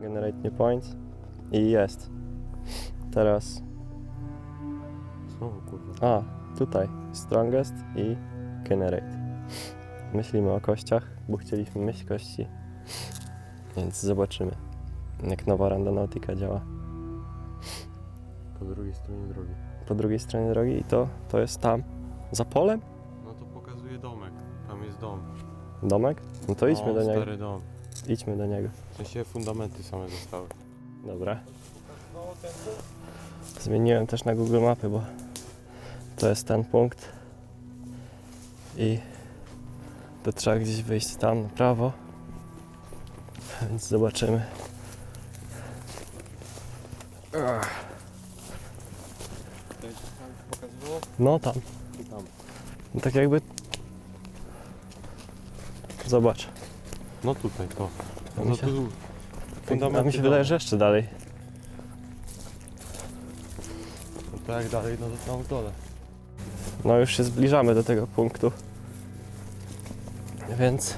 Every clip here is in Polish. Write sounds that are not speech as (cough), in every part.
Generate new points. I jest. Teraz. Znowu kurwa. A, tutaj. Strongest i generate. Myślimy o kościach, bo chcieliśmy myśl kości. Więc zobaczymy, jak nowa Randonautica działa. Po drugiej stronie drogi. Po drugiej stronie drogi i to, to jest tam. Za polem? No to pokazuje domek. Tam jest dom. Domek? No to idźmy do niego. stary dom. Idźmy do niego. W sensie fundamenty same zostały. Dobra. Zmieniłem też na Google Mapy, bo to jest ten punkt. I to trzeba gdzieś wyjść tam na prawo. Więc zobaczymy. No tam. No tak jakby. Zobacz. No tutaj, to. A mi to się, tu. Fundamenty mi się wydaje, domu. że jeszcze dalej. No to jak dalej, no to tam w dole. No już się zbliżamy do tego punktu. Więc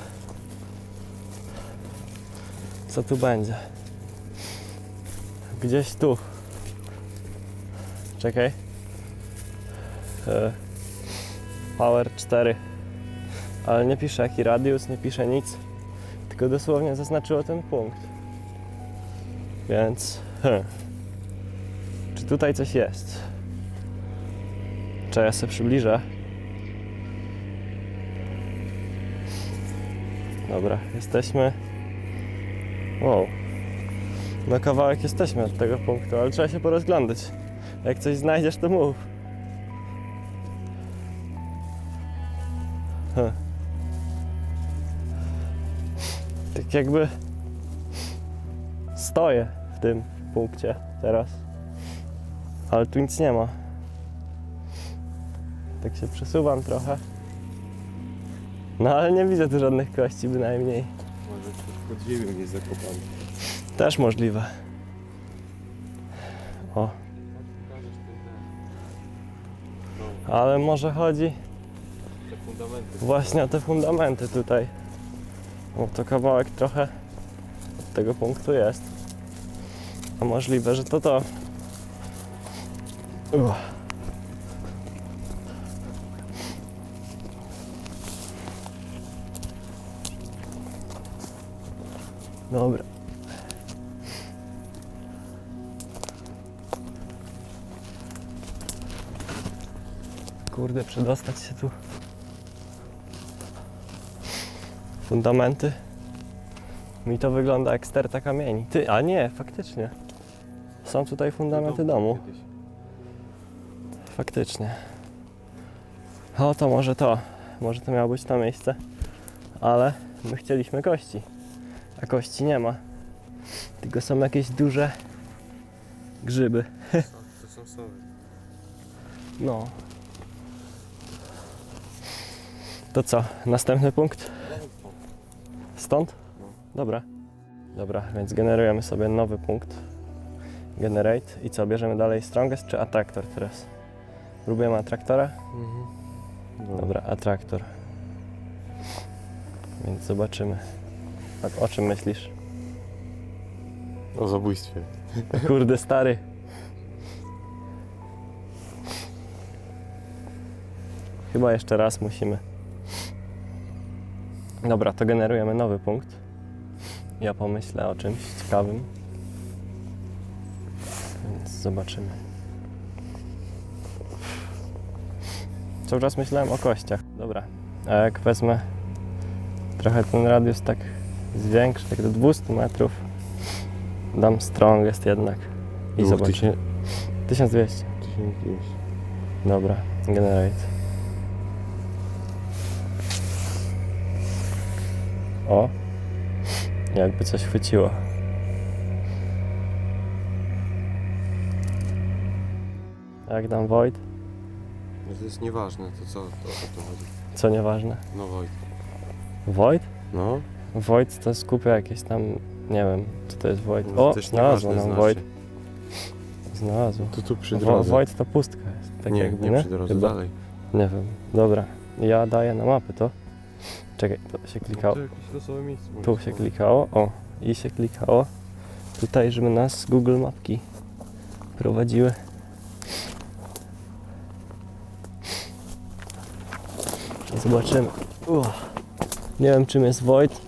co tu będzie? Gdzieś tu. Czekaj. E, Power 4. Ale nie pisze jaki radius, nie pisze nic. Tylko dosłownie zaznaczyło ten punkt. Więc. Hmm. Czy tutaj coś jest? Czy ja sobie przybliżę? Dobra, jesteśmy. Wow. No kawałek jesteśmy od tego punktu, ale trzeba się porozglądać. Jak coś znajdziesz, to mów. Hm. Tak jakby stoję w tym punkcie teraz. Ale tu nic nie ma. Tak się przesuwam trochę. No ale nie widzę tu żadnych kości bynajmniej. Może tu pod ziemią jest zakopany. Też możliwe. O, ale może chodzi właśnie o te fundamenty tutaj. O, to kawałek trochę od tego punktu jest. A możliwe, że to to. Uch. Dobra. Kurde, przedostać się tu. Fundamenty. Mi to wygląda jak sterta kamieni. Ty, a nie, faktycznie. Są tutaj fundamenty domu. Faktycznie. O, to może to. Może to miało być to miejsce. Ale my chcieliśmy kości. A kości nie ma. Tylko są jakieś duże grzyby. To są sowy. No. To co? Następny punkt? Stąd? Dobra. Dobra, więc generujemy sobie nowy punkt. Generate. I co, bierzemy dalej Strongest czy Attractor teraz? Próbujemy Attractora? Mhm. Dobra, Attractor. Więc zobaczymy. Tak, o czym myślisz? O zabójstwie. (laughs) Kurde, stary. Chyba jeszcze raz musimy. Dobra, to generujemy nowy punkt. Ja pomyślę o czymś ciekawym. Więc zobaczymy. Cały czas myślałem o kościach. Dobra, a jak wezmę trochę ten radius tak zwiększę, tak do 200 metrów, dam strongest jednak i Było zobaczę. tysię- 1200. 1200. Dobra, generate. O, jakby coś chwyciło. Jak dam void? No to jest nieważne, to co to, o to chodzi. Co nieważne. No Wojt. Void? No, Void to skupia jakieś tam, nie wiem, co to jest void. no O, też nam znaczy. void. Znalazło. To tu przy drodze. Void to pustka jest. Tak nie, jakby, nie przy drodze, Chyba. dalej. Nie wiem. Dobra. Ja daję na mapy to. Czekaj, to się klikało. To jakieś losowe miejsce. Tu się klikało, o, i się klikało. tutaj, żeby nas Google Mapki prowadziły. Zobaczymy. Uch. Nie wiem czym jest Void,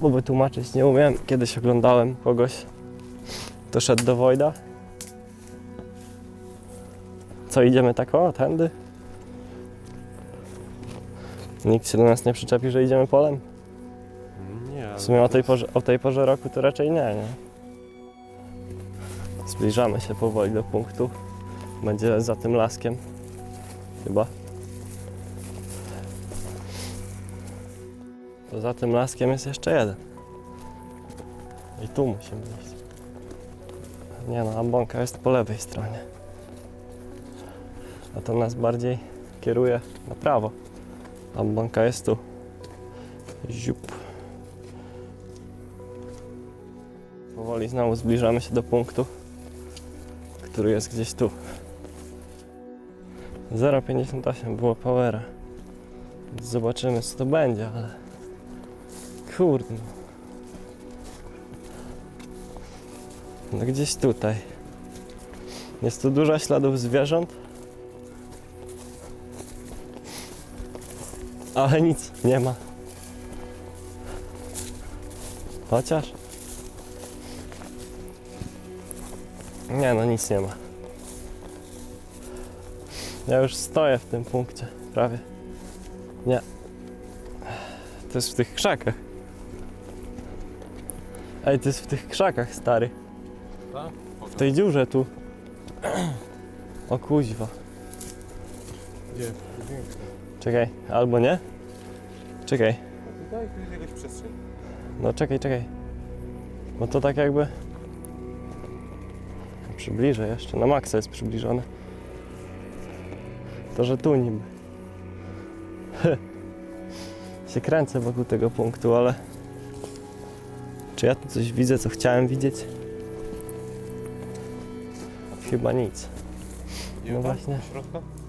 bo wytłumaczyć nie umiem. Kiedyś oglądałem kogoś, kto szedł do Voida. Co, idziemy tak o, tędy? Nikt się do nas nie przyczepi, że idziemy polem? Nie, W sumie o tej, porze, o tej porze roku to raczej nie, nie? Zbliżamy się powoli do punktu. Będzie za tym laskiem. Chyba. To za tym laskiem jest jeszcze jeden. I tu musimy iść. Nie no, ambonka jest po lewej stronie. A to nas bardziej kieruje na prawo. Ambonka jest tu. Ziup. Powoli znowu zbliżamy się do punktu, który jest gdzieś tu. 0,58 było powera. Zobaczymy co to będzie, ale kurde. No gdzieś tutaj. Jest tu dużo śladów zwierząt. Ale nic nie ma. Chociaż. Nie no, nic nie ma. Ja już stoję w tym punkcie, prawie. Nie. To jest w tych krzakach. Ej, to jest w tych krzakach, stary. Tak? W tej dziurze tu. O kuźwa. Gdzie? Czekaj, albo nie? Czekaj, A tutaj tu jest jakaś przestrzeń. no czekaj, czekaj. Bo to tak jakby... Przybliżę jeszcze, na maksa jest przybliżone. To, że tu niby. (laughs) się kręcę wokół tego punktu, ale... Czy ja tu coś widzę, co chciałem widzieć? Chyba nic. No właśnie. Do środka?